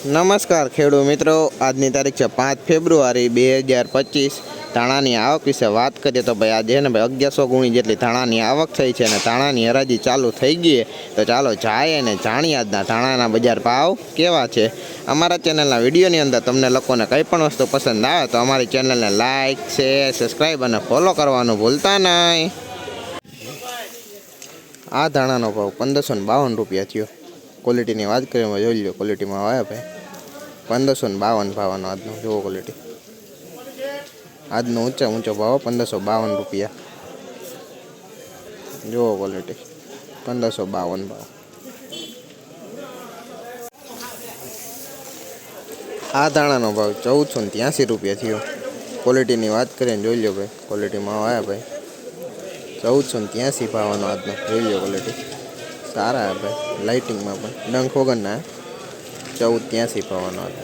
નમસ્કાર ખેડૂત મિત્રો. આજની તારીખ છે પાંચ ફેબ્રુઆરી બે હજાર પચીસ. ધાણાની આવક વિશે વાત કરીએ તો ભાઈ આજે ને ભાઈ અગિયારસો ગુણી જેટલી ધાણાની આવક થઈ છે અને ધાણાની હરાજી ચાલુ થઈ ગઈ તો ચાલો જાય અને જાણીએ આજના ધાણાના બજાર ભાવ કેવા છે. અમારા ચેનલના વિડીયોની અંદર તમને લોકોને કંઈ પણ વસ્તુ પસંદ આવે તો અમારી ચેનલને લાઇક શેર, સબસ્ક્રાઈબ અને ફોલો કરવાનું ભૂલતા નહીં. આ ધાણાનો ભાવ પંદરસો બાવન રૂપિયા થયો. ક્વોલિટીની વાત કરીએ, એમાં જોઈ લો ક્વોલિટીમાં આવ્યા ભાઈ. પંદરસો ને બાવન ભાવનો આજનો, જુઓ ક્વોલિટી આજનો ઊંચા ઊંચો ભાવ, પંદરસો બાવન રૂપિયા. જુઓ ક્વોલિટી પંદરસો બાવન ભાવ. આ દાણાનો ભાવ ચૌદસો ને ત્યાંસી રૂપિયા થયો. ક્વોલિટીની વાત કરીને જોઈ લો ભાઈ ક્વોલિટીમાં આવ્યા ભાઈ. ચૌદસો ને ત્યાંસી ભાવનો આજનો, જોઈ લો ક્વોલિટી સારા હે ભાઈ લાઇટિંગમાં પણ. ડંખ વગરના ચૌદ ત્યાંસી પવાનો હતો.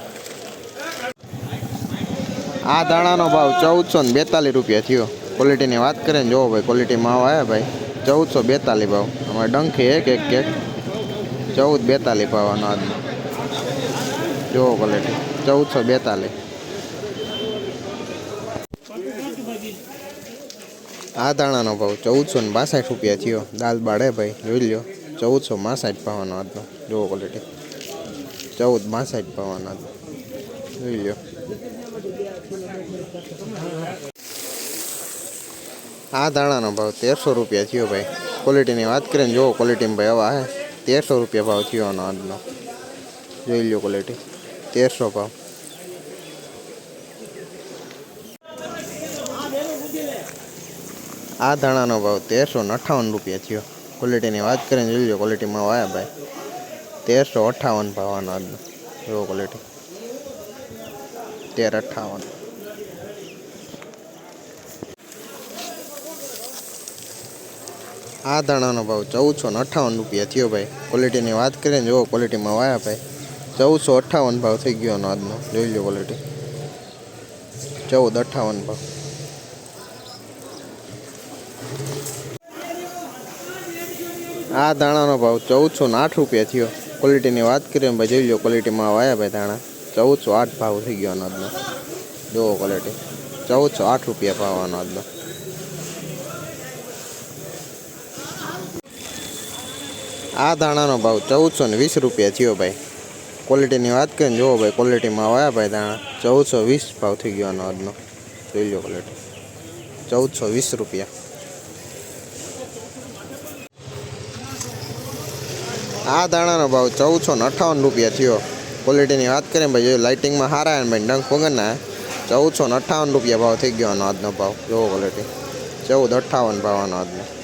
આ દાણાનો ભાવ ચૌદસો ને બેતાલીસ રૂપિયા થયો. ક્વોલિટીની વાત કરીએ ને જોવો ભાઈ ક્વોલિટીમાં આવ્યા ભાઈ. ચૌદસો બેતાલીસ ભાવ. અમારે ડંખે એક એક કેક ચૌદ બેતાલીસ પાવાનો આજનો જોવો ક્વોલિટી ચૌદસો બેતાલીસ. આ દાણાનો ભાવ ચૌદસો ને બાસઠ રૂપિયા થયો. દાલ બાળે ભાઈ. જોઈ લ્યો. ચૌદસો માસાઠ પાવાનો આજનો જુઓ ક્વોલિટી ચૌદ માસાઠ પાવાનો હતો. જોઈ લ્યો. આ દાણાનો ભાવ તેરસો રૂપિયા થયો ભાઈ. ક્વોલિટીની વાત કરીએ ને જુઓ ક્વોલિટીમાં ભાઈ આવા હે. તેરસો રૂપિયા ભાવ થયો આજનો. જોઈ લ્યો ક્વોલિટી તેરસો ભાવ. આ ધાણાનો ભાવ તેરસો અઠાવન રૂપિયા થયો. ક્વોલિટીની વાત કરીને જોઈ લો ક્વોલિટીમાં આવ્યા ભાઈ. તેરસો અઠ્ઠાવન ભાવનો આજનો. જુઓ ક્વોલિટી તેર અઠ્ઠાવન આ ધાણાનો ભાવ ચૌદસો ને અઠાવન રૂપિયા થયો ભાઈ. ક્વોલિટીની વાત કરીએ ને જુઓ ક્વોલિટીમાં વાયા ભાઈ. ચૌદસો અઠ્ઠાવન ભાવ થઈ ગયો આજનો. જોઈ લો ક્વોલિટી ચૌદ અઠ્ઠાવન ભાવ. આ દાણાનો ભાવ ચૌદસો આઠ રૂપિયા થયો. ક્વોલિટીની વાત કરીએ ભાઈ જોઈ લો ક્વોલિટીમાં વાયા ભાઈ દાણા. ચૌદસો આઠ ભાવ થઈ ગયો અનાજનો જુઓ ક્વોલિટી ચૌદસો આઠ રૂપિયા ભાવ આનો આજનો. આ દાણાનો ભાવ ચૌદસો ને વીસ રૂપિયા થયો ભાઈ. ક્વોલિટીની વાત કરીએ ને જુઓ ભાઈ ક્વોલિટીમાં આવ્યા ભાઈ દાણા. ચૌદસો વીસ ભાવ થઈ ગયો અનાજનો જોઈ લો ક્વોલિટી ચૌદસો વીસ રૂપિયા. આ દાણાનો ભાવ ચૌદસો ને અઠ્ઠાવન રૂપિયા થયો. ક્વોલિટીની વાત કરીએ ભાઈ, જો લાઇટિંગમાં સારા અને ભાઈ, ડંખ વગરના ચૌદસો ને અઠ્ઠાવન રૂપિયા ભાવ થઈ ગયો આનો આજનો ભાવ. જોવો ક્વોલિટી ચૌદ અઠ્ઠાવન ભાવ આનો આજનો.